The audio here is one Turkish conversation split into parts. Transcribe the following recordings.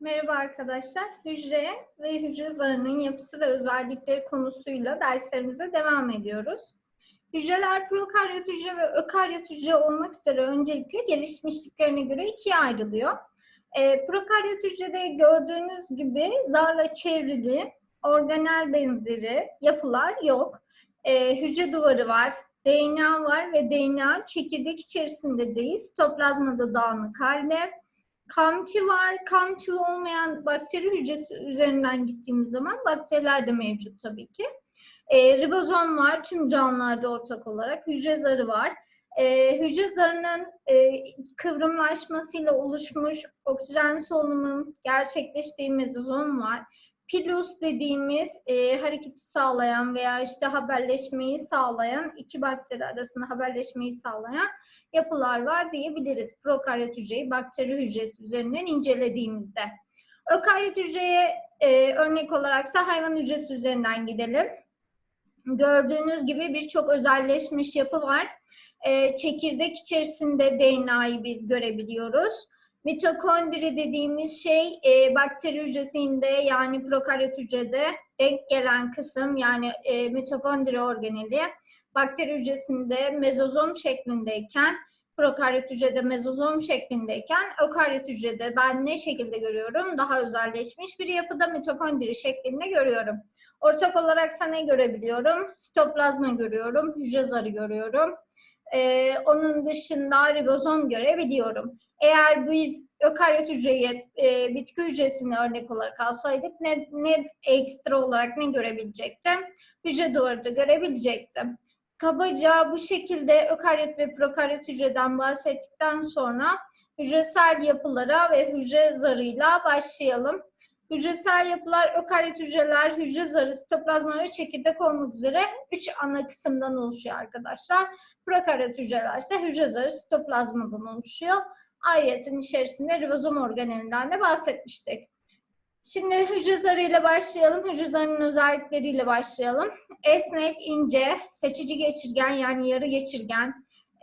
Merhaba arkadaşlar. Hücre ve hücre zarının yapısı ve özellikleri konusuyla derslerimize devam ediyoruz. Hücreler prokaryot hücre ve ökaryot hücre olmak üzere öncelikle gelişmişliklerine göre ikiye ayrılıyor. Ee, prokaryot hücrede gördüğünüz gibi zarla çevrili organel benzeri yapılar yok. Ee, hücre duvarı var, DNA var ve DNA çekirdek içerisinde değil, sitoplazmada dağınık halde. Kamçı var. Kamçılı olmayan bakteri hücresi üzerinden gittiğimiz zaman bakteriler de mevcut tabii ki. E, ribozom var tüm canlılarda ortak olarak. Hücre zarı var. E, hücre zarının e, kıvrımlaşmasıyla oluşmuş oksijen solunumun gerçekleştiği mezozom var. Pilus dediğimiz e, hareketi sağlayan veya işte haberleşmeyi sağlayan iki bakteri arasında haberleşmeyi sağlayan yapılar var diyebiliriz. Prokaryot hücreyi bakteri hücresi üzerinden incelediğimizde. Ökaryot hücreye e, örnek olaraksa hayvan hücresi üzerinden gidelim. Gördüğünüz gibi birçok özelleşmiş yapı var. E, çekirdek içerisinde DNA'yı biz görebiliyoruz. Mitokondri dediğimiz şey e, bakteri hücresinde yani prokaryot hücrede denk gelen kısım yani e, mitokondri organeli bakteri hücresinde mezozom şeklindeyken prokaryot hücrede mezozom şeklindeyken ökaryot hücrede ben ne şekilde görüyorum? Daha özelleşmiş bir yapıda mitokondri şeklinde görüyorum. Ortak olarak ne görebiliyorum? Sitoplazma görüyorum, hücre zarı görüyorum. Ee, onun dışında ribozom görebiliyorum. Eğer biz ökaryot hücreyi, e, bitki hücresini örnek olarak alsaydık ne, ne ekstra olarak ne görebilecektim? Hücre duvarı da görebilecektim. Kabaca bu şekilde ökaryot ve prokaryot hücreden bahsettikten sonra hücresel yapılara ve hücre zarıyla başlayalım. Hücresel yapılar, ökaryot hücreler, hücre zarı, sitoplazma ve çekirdek olmak üzere üç ana kısımdan oluşuyor arkadaşlar. Prokaryot hücreler ise hücre zarı, sitoplazmadan oluşuyor. Ayrıca içerisinde ribozom organelinden de bahsetmiştik. Şimdi hücre zarıyla başlayalım. Hücre zarının özellikleriyle başlayalım. Esnek, ince, seçici geçirgen yani yarı geçirgen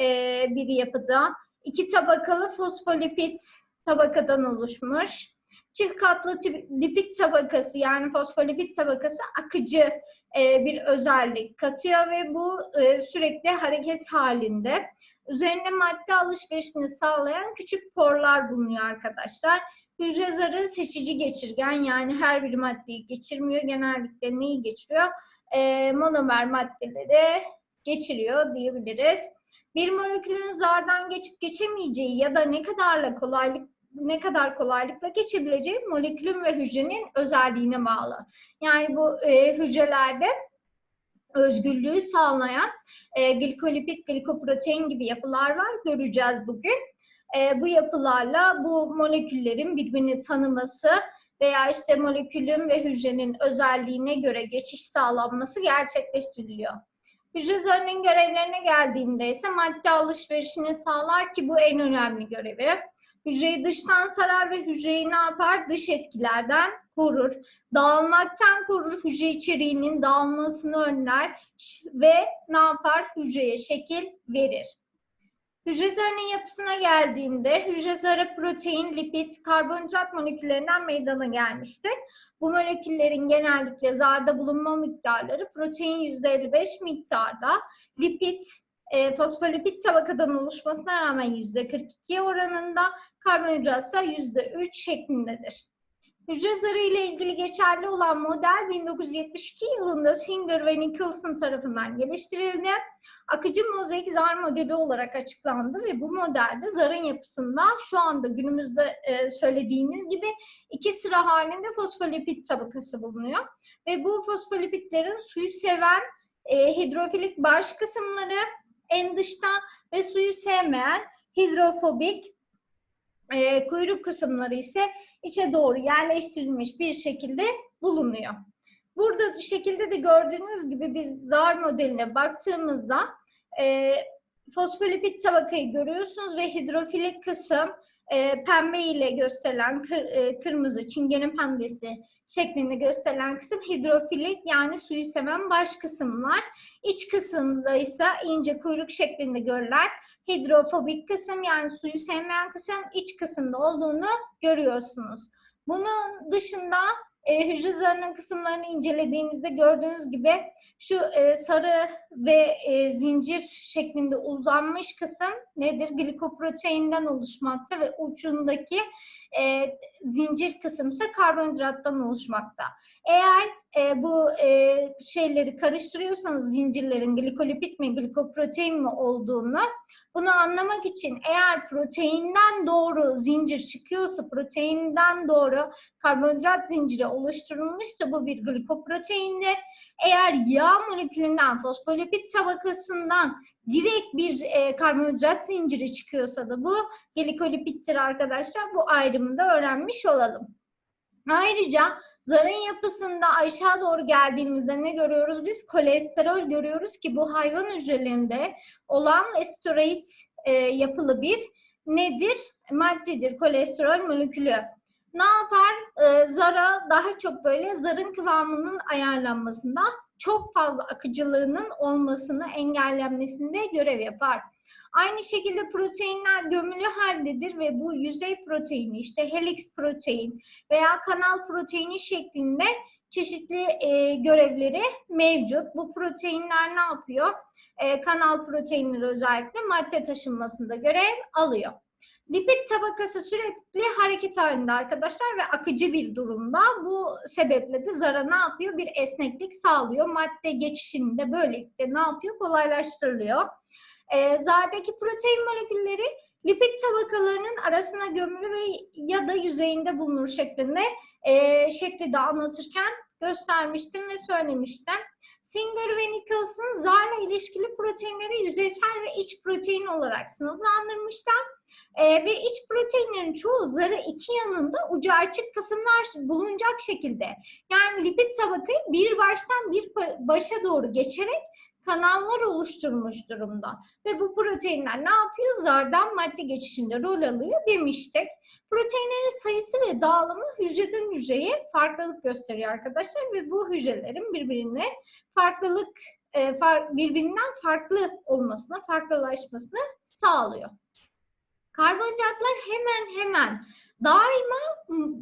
e, bir yapıda. İki tabakalı fosfolipid tabakadan oluşmuş. Çift katlı lipid tabakası yani fosfolipid tabakası akıcı e, bir özellik katıyor ve bu e, sürekli hareket halinde. Üzerinde madde alışverişini sağlayan küçük porlar bulunuyor arkadaşlar. Hücre zarı seçici geçirgen yani her bir maddeyi geçirmiyor. Genellikle neyi geçiriyor? E, monomer maddeleri geçiriyor diyebiliriz. Bir molekülün zardan geçip geçemeyeceği ya da ne kadarla kolaylık ne kadar kolaylıkla geçebileceği molekülün ve hücrenin özelliğine bağlı. Yani bu e, hücrelerde özgürlüğü sağlayan e, glikolipid, glikoprotein gibi yapılar var. Göreceğiz bugün. E, bu yapılarla bu moleküllerin birbirini tanıması veya işte molekülün ve hücrenin özelliğine göre geçiş sağlanması gerçekleştiriliyor. Hücre zarının görevlerine geldiğinde ise madde alışverişini sağlar ki bu en önemli görevi. Hücreyi dıştan sarar ve hücreyi ne yapar? Dış etkilerden korur. Dağılmaktan korur. Hücre içeriğinin dağılmasını önler ve ne yapar? Hücreye şekil verir. Hücre zarının yapısına geldiğinde hücre zarı protein, lipid, karbonhidrat moleküllerinden meydana gelmiştir. Bu moleküllerin genellikle zarda bulunma miktarları protein %55 miktarda, lipid, e, fosfolipid tabakadan oluşmasına rağmen %42 oranında, karbonhidrat ise %3 şeklindedir. Hücre zarı ile ilgili geçerli olan model 1972 yılında Singer ve Nicholson tarafından geliştirildi. Akıcı mozaik zar modeli olarak açıklandı ve bu modelde zarın yapısında şu anda günümüzde e, söylediğimiz gibi iki sıra halinde fosfolipid tabakası bulunuyor. Ve bu fosfolipidlerin suyu seven e, hidrofilik baş kısımları en dışta ve suyu sevmeyen hidrofobik e, kuyruk kısımları ise içe doğru yerleştirilmiş bir şekilde bulunuyor. Burada şekilde de gördüğünüz gibi biz zar modeline baktığımızda e, fosfolipid tabakayı görüyorsunuz ve hidrofilik kısım e, pembe ile gösterilen kır, e, kırmızı çingenin pembesi şeklinde gösterilen kısım hidrofilik yani suyu seven baş kısımlar. İç kısımda ise ince kuyruk şeklinde görülen hidrofobik kısım yani suyu sevmeyen kısım iç kısımda olduğunu görüyorsunuz. Bunun dışında e, hücre zarının kısımlarını incelediğimizde gördüğünüz gibi şu e, sarı ve e, zincir şeklinde uzanmış kısım nedir? Glikoproteinden oluşmakta ve ucundaki e, zincir kısım ise karbonhidrattan oluşmakta. Eğer e, bu e, şeyleri karıştırıyorsanız zincirlerin glikolipid mi glikoprotein mi olduğunu bunu anlamak için eğer proteinden doğru zincir çıkıyorsa proteinden doğru karbonhidrat zinciri oluşturulmuşsa bu bir glikoproteindir. Eğer yağ molekülünden fosfolipid tabakasından direkt bir e, karbonhidrat zinciri çıkıyorsa da bu glikolipittir arkadaşlar. Bu ayrımı da öğrenmiş olalım. Ayrıca zarın yapısında aşağı doğru geldiğimizde ne görüyoruz? Biz kolesterol görüyoruz ki bu hayvan hücrelerinde olan ve steroid e, yapılı bir nedir? Maddedir kolesterol molekülü. Ne yapar? E, zara daha çok böyle zarın kıvamının ayarlanmasında çok fazla akıcılığının olmasını engellenmesinde görev yapar. Aynı şekilde proteinler gömülü haldedir ve bu yüzey proteini işte helix protein veya kanal proteini şeklinde çeşitli e, görevleri mevcut. Bu proteinler ne yapıyor? E, kanal proteinleri özellikle madde taşınmasında görev alıyor. Lipid tabakası sürekli hareket halinde arkadaşlar ve akıcı bir durumda. Bu sebeple de zara ne yapıyor? Bir esneklik sağlıyor. Madde geçişini de böylelikle ne yapıyor? Kolaylaştırılıyor. E, zardaki protein molekülleri lipid tabakalarının arasına gömülü ve ya da yüzeyinde bulunur şeklinde e, şekli de anlatırken göstermiştim ve söylemiştim. Singer ve Nicholson zarla ilişkili proteinleri yüzeysel ve iç protein olarak sınıflandırmışlar. E, ve iç proteinlerin çoğu zarı iki yanında ucu açık kısımlar bulunacak şekilde. Yani lipid tabakayı bir baştan bir başa doğru geçerek kanallar oluşturmuş durumda. Ve bu proteinler ne yapıyor? Zardan madde geçişinde rol alıyor demiştik. Proteinlerin sayısı ve dağılımı hücreden hücreye farklılık gösteriyor arkadaşlar ve bu hücrelerin birbirine farklılık e, birbirinden farklı olmasına, farklılaşmasını sağlıyor. Karbonhidratlar hemen hemen daima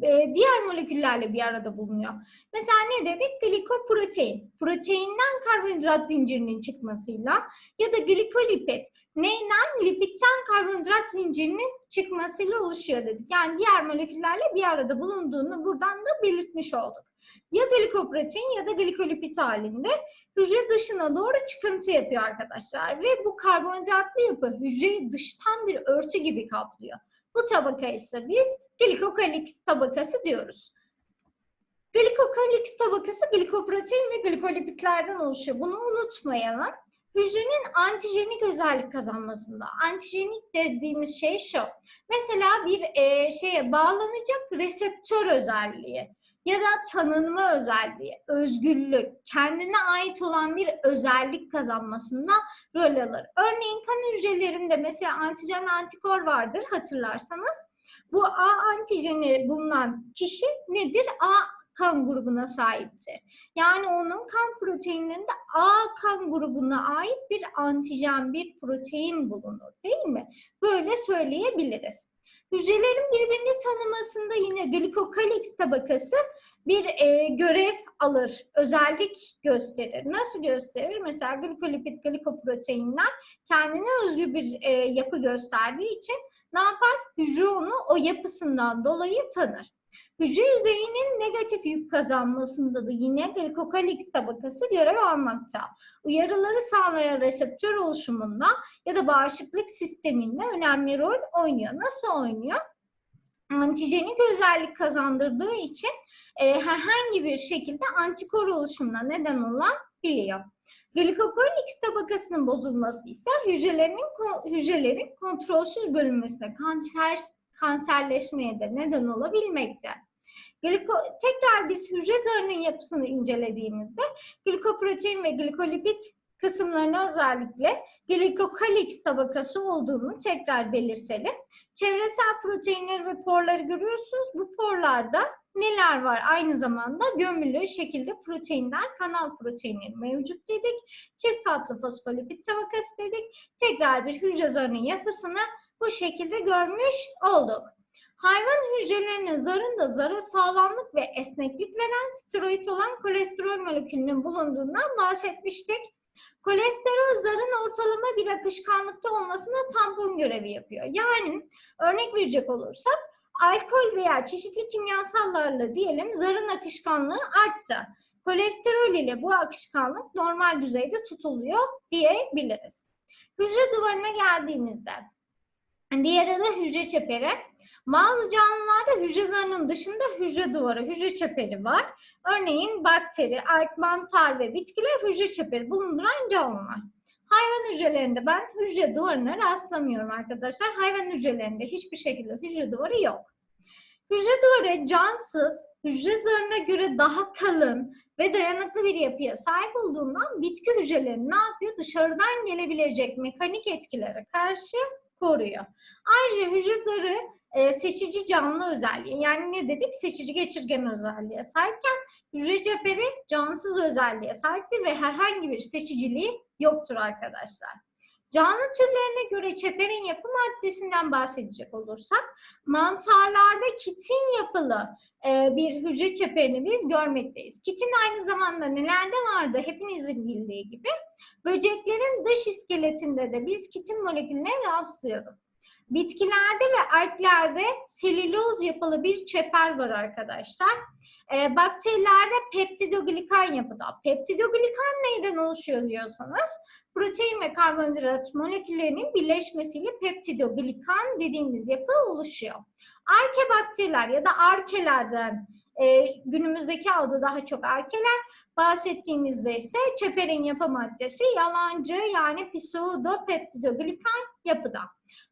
e, diğer moleküllerle bir arada bulunuyor. Mesela ne dedik? Glikoprotein. Proteinden karbonhidrat zincirinin çıkmasıyla ya da glikolipid. Neyden? Lipidden karbonhidrat zincirinin çıkmasıyla oluşuyor dedik. Yani diğer moleküllerle bir arada bulunduğunu buradan da belirtmiş olduk. Ya glikoprotein ya da glikolipid halinde hücre dışına doğru çıkıntı yapıyor arkadaşlar. Ve bu karbonhidratlı yapı hücreyi dıştan bir örtü gibi kaplıyor. Bu tabaka ise biz glikokalix tabakası diyoruz. Glikokalix tabakası glikoprotein ve glikolipidlerden oluşuyor. Bunu unutmayalım. Hücrenin antijenik özellik kazanmasında. Antijenik dediğimiz şey şu. Mesela bir e, şeye bağlanacak reseptör özelliği ya da tanınma özelliği, özgürlük, kendine ait olan bir özellik kazanmasında rol alır. Örneğin kan hücrelerinde mesela antijen antikor vardır hatırlarsanız. Bu A antijeni bulunan kişi nedir? A kan grubuna sahiptir. Yani onun kan proteinlerinde A kan grubuna ait bir antijen, bir protein bulunur değil mi? Böyle söyleyebiliriz. Hücrelerin birbirini tanımasında yine glikokalix tabakası bir e, görev alır, özellik gösterir. Nasıl gösterir? Mesela glikolipid, glikoproteinler kendine özgü bir e, yapı gösterdiği için ne yapar? Hücre onu o yapısından dolayı tanır. Hücre yüzeyinin negatif yük kazanmasında da yine glikokalix tabakası görev almakta. Uyarıları sağlayan reseptör oluşumunda ya da bağışıklık sisteminde önemli rol oynuyor. Nasıl oynuyor? Antijenik özellik kazandırdığı için e, herhangi bir şekilde antikor oluşumuna neden olan biliyor. Glikokolix tabakasının bozulması ise hücrelerin hücrelerin kontrolsüz bölünmesine, kanser kanserleşmeye de neden olabilmekte. Gliko, tekrar biz hücre zarının yapısını incelediğimizde glikoprotein ve glikolipid kısımlarına özellikle glikokalix tabakası olduğunu tekrar belirtelim. Çevresel proteinleri ve porları görüyorsunuz. Bu porlarda neler var? Aynı zamanda gömülü şekilde proteinler, kanal proteinleri mevcut dedik. Çift katlı fosfolipid tabakası dedik. Tekrar bir hücre zarının yapısını bu şekilde görmüş olduk. Hayvan hücrelerinin zarında zara sağlamlık ve esneklik veren steroid olan kolesterol molekülünün bulunduğundan bahsetmiştik. Kolesterol zarın ortalama bir akışkanlıkta olmasına tampon görevi yapıyor. Yani örnek verecek olursak alkol veya çeşitli kimyasallarla diyelim zarın akışkanlığı arttı. Kolesterol ile bu akışkanlık normal düzeyde tutuluyor diyebiliriz. Hücre duvarına geldiğimizde diğer adı hücre çeperi. Bazı canlılarda hücre zarının dışında hücre duvarı, hücre çeperi var. Örneğin bakteri, alg, mantar ve bitkiler hücre çeperi bulunduran canlılar. Hayvan hücrelerinde ben hücre duvarına rastlamıyorum arkadaşlar. Hayvan hücrelerinde hiçbir şekilde hücre duvarı yok. Hücre duvarı cansız, hücre zarına göre daha kalın ve dayanıklı bir yapıya sahip olduğundan bitki hücrelerini ne yapıyor? Dışarıdan gelebilecek mekanik etkilere karşı koruyor. Ayrıca hücre zarı e, seçici canlı özelliği yani ne dedik? Seçici geçirgen özelliğe sahipken hücre çeperi cansız özelliğe sahiptir ve herhangi bir seçiciliği yoktur arkadaşlar. Canlı türlerine göre çeperin yapı maddesinden bahsedecek olursak, mantarlarda kitin yapılı e, bir hücre çeperini biz görmekteyiz. Kitin aynı zamanda nelerde vardı? Hepinizin bildiği gibi. Böceklerin dış iskeletinde de biz kitin molekülüne rastlıyorduk. Bitkilerde ve alglerde selüloz yapılı bir çeper var arkadaşlar. E, bakterilerde peptidoglikan yapıda. Peptidoglikan neyden oluşuyor diyorsanız, protein ve karbonhidrat moleküllerinin birleşmesiyle peptidoglikan dediğimiz yapı oluşuyor. Arkebakteriler ya da arkelerden e, günümüzdeki adı daha çok arkeler bahsettiğimizde ise çeperin yapı maddesi yalancı yani pseudopeptidoglikan yapıda.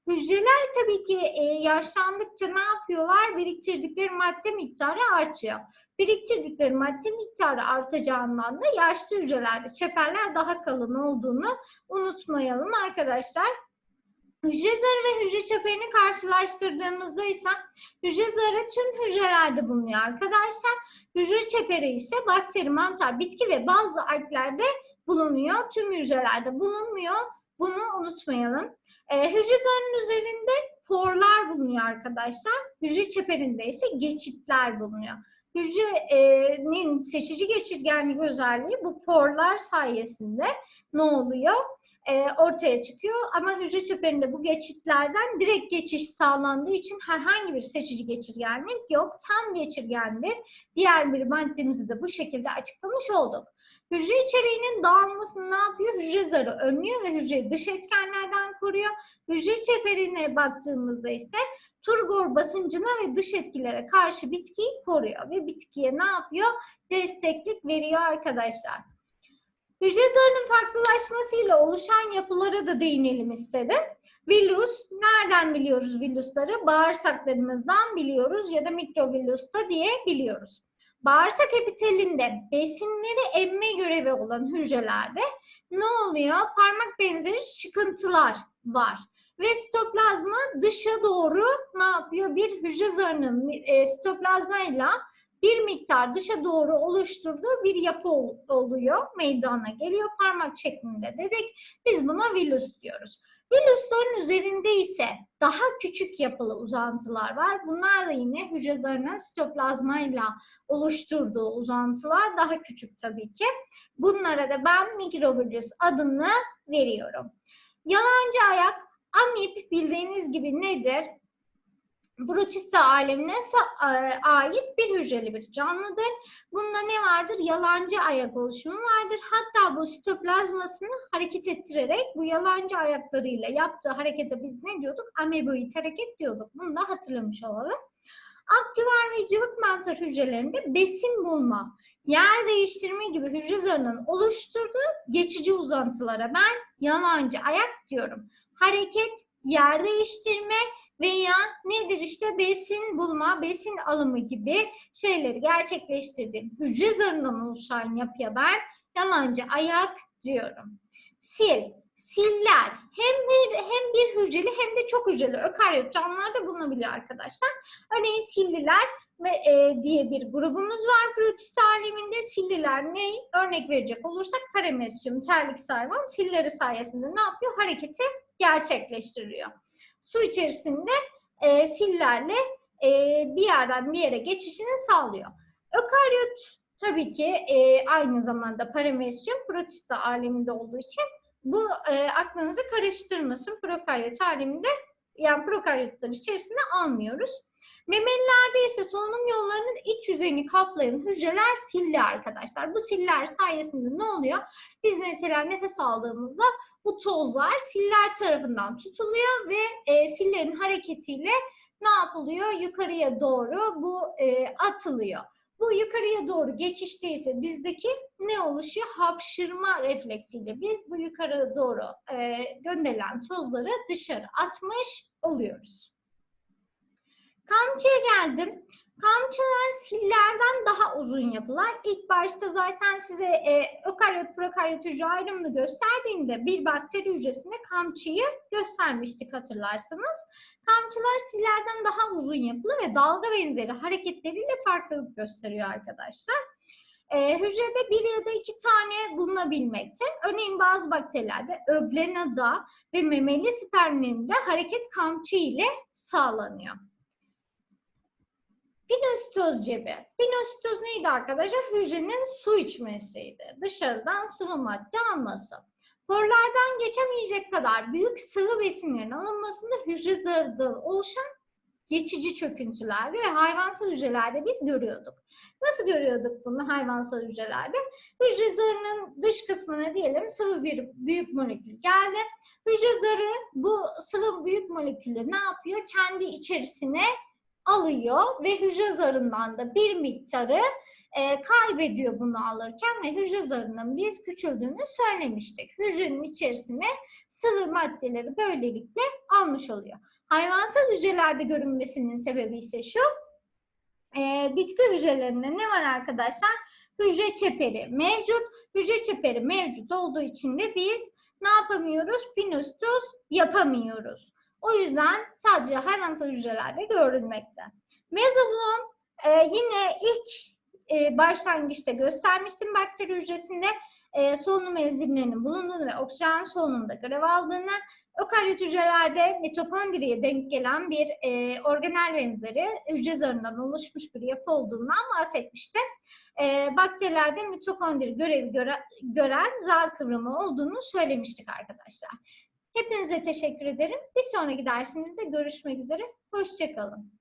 Hücreler tabii ki e, yaşlandıkça ne yapıyorlar? Biriktirdikleri madde miktarı artıyor. Biriktirdikleri madde miktarı artacağından da yaşlı hücrelerde çeperler daha kalın olduğunu unutmayalım arkadaşlar. Hücre zarı ve hücre çeperini karşılaştırdığımızda ise hücre zarı tüm hücrelerde bulunuyor arkadaşlar. Hücre çeperi ise bakteri, mantar, bitki ve bazı alglerde bulunuyor. Tüm hücrelerde bulunmuyor. Bunu unutmayalım. Ee, hücre üzerinde porlar bulunuyor arkadaşlar. Hücre çeperinde ise geçitler bulunuyor. Hücrenin seçici geçirgenlik özelliği bu porlar sayesinde ne oluyor? E, ortaya çıkıyor. Ama hücre çeperinde bu geçitlerden direkt geçiş sağlandığı için herhangi bir seçici geçirgenlik yok. Tam geçirgendir. Diğer bir maddemizi de bu şekilde açıklamış olduk. Hücre içeriğinin dağılmasını ne yapıyor? Hücre zarı önlüyor ve hücreyi dış etkenlerden koruyor. Hücre çeperine baktığımızda ise turgor basıncına ve dış etkilere karşı bitkiyi koruyor ve bitkiye ne yapıyor? Desteklik veriyor arkadaşlar. Hücre zarının farklılaşmasıyla oluşan yapılara da değinelim istedim. Villus, nereden biliyoruz villusları? Bağırsaklarımızdan biliyoruz ya da mikrovillusta diye biliyoruz. Bağırsak epitelinde besinleri emme görevi olan hücrelerde ne oluyor? Parmak benzeri çıkıntılar var. Ve sitoplazma dışa doğru ne yapıyor? Bir hücre zarının e, sitoplazmayla bir miktar dışa doğru oluşturduğu bir yapı oluyor. Meydana geliyor parmak şeklinde dedik. Biz buna villus diyoruz. Villusların üzerinde ise daha küçük yapılı uzantılar var. Bunlar da yine hücre zarının sitoplazmayla oluşturduğu uzantılar daha küçük tabii ki. Bunlara da ben mikrovillus adını veriyorum. Yalancı ayak amip bildiğiniz gibi nedir? Brotista alemine ait bir hücreli bir canlıdır. Bunda ne vardır? Yalancı ayak oluşumu vardır. Hatta bu sitoplazmasını hareket ettirerek bu yalancı ayaklarıyla yaptığı harekete biz ne diyorduk? Ameboid hareket diyorduk. Bunu da hatırlamış olalım. Akgüver ve cıvık mantar hücrelerinde besin bulma, yer değiştirme gibi hücre zarının oluşturduğu geçici uzantılara ben yalancı ayak diyorum. Hareket, yer değiştirme veya nedir işte besin bulma, besin alımı gibi şeyleri gerçekleştirdiğim hücre zarından oluşan yapıya ben yalancı ayak diyorum. Sil, siller hem bir hem bir hücreli hem de çok hücreli ökaryot canlılar da bulunabiliyor arkadaşlar. Örneğin silliler ve e, diye bir grubumuz var protist aleminde. Silliler ne? Örnek verecek olursak paramesyum, terlik hayvan silleri sayesinde ne yapıyor? Hareketi gerçekleştiriyor su içerisinde e, sillerle e, bir yerden bir yere geçişini sağlıyor. Ökaryot tabii ki e, aynı zamanda paramesyum protista aleminde olduğu için bu e, aklınızı karıştırmasın. Prokaryot aleminde yani prokaryotların içerisinde almıyoruz. Memelilerde ise solunum yollarının iç yüzeyini kaplayan hücreler silli arkadaşlar. Bu siller sayesinde ne oluyor? Biz mesela nefes aldığımızda bu tozlar siller tarafından tutuluyor ve e, sillerin hareketiyle ne yapılıyor? Yukarıya doğru bu e, atılıyor. Bu yukarıya doğru geçişteyse bizdeki ne oluşuyor? Hapşırma refleksiyle biz bu yukarı doğru e, gönderilen tozları dışarı atmış oluyoruz. Kamçıya geldim. Kamçılar sillerden daha uzun yapılar. İlk başta zaten size e, ökaryot prokaryot hücre ayrımını gösterdiğimde bir bakteri hücresinde kamçıyı göstermiştik hatırlarsanız. Kamçılar sillerden daha uzun yapılı ve dalga benzeri hareketleriyle farklılık gösteriyor arkadaşlar. E, hücrede bir ya da iki tane bulunabilmekte. Örneğin bazı bakterilerde öglenada ve memeli spermlerinde hareket kamçı ile sağlanıyor. Pinositoz cebi. Pinositoz neydi arkadaşlar? Hücrenin su içmesiydi. Dışarıdan sıvı madde alması. Porlardan geçemeyecek kadar büyük sıvı besinlerin alınmasında hücre zarında oluşan geçici çöküntülerde ve hayvansal hücrelerde biz görüyorduk. Nasıl görüyorduk bunu hayvansal hücrelerde? Hücre zarının dış kısmına diyelim sıvı bir büyük molekül geldi. Hücre zarı bu sıvı büyük molekülü ne yapıyor? Kendi içerisine alıyor ve hücre zarından da bir miktarı e, kaybediyor bunu alırken ve hücre zarının biz küçüldüğünü söylemiştik. Hücrenin içerisine sıvı maddeleri böylelikle almış oluyor. Hayvansal hücrelerde görünmesinin sebebi ise şu, e, bitki hücrelerinde ne var arkadaşlar? Hücre çeperi mevcut. Hücre çeperi mevcut olduğu için de biz ne yapamıyoruz? Pinositoz yapamıyoruz. O yüzden sadece hayvansal hücrelerde görülmekte. Mezofilom e, yine ilk e, başlangıçta göstermiştim bakteri hücresinde e, solunum enzimlerinin bulunduğunu ve oksijen solunumda görev aldığını, ökaryot hücrelerde mitokondriye denk gelen bir e, organel benzeri hücre zarından oluşmuş bir yapı olduğundan bahsetmiştim. E, bakterilerde mitokondri görevi göre, gören zar kıvrımı olduğunu söylemiştik arkadaşlar. Hepinize teşekkür ederim. Bir sonraki dersimizde görüşmek üzere. Hoşçakalın.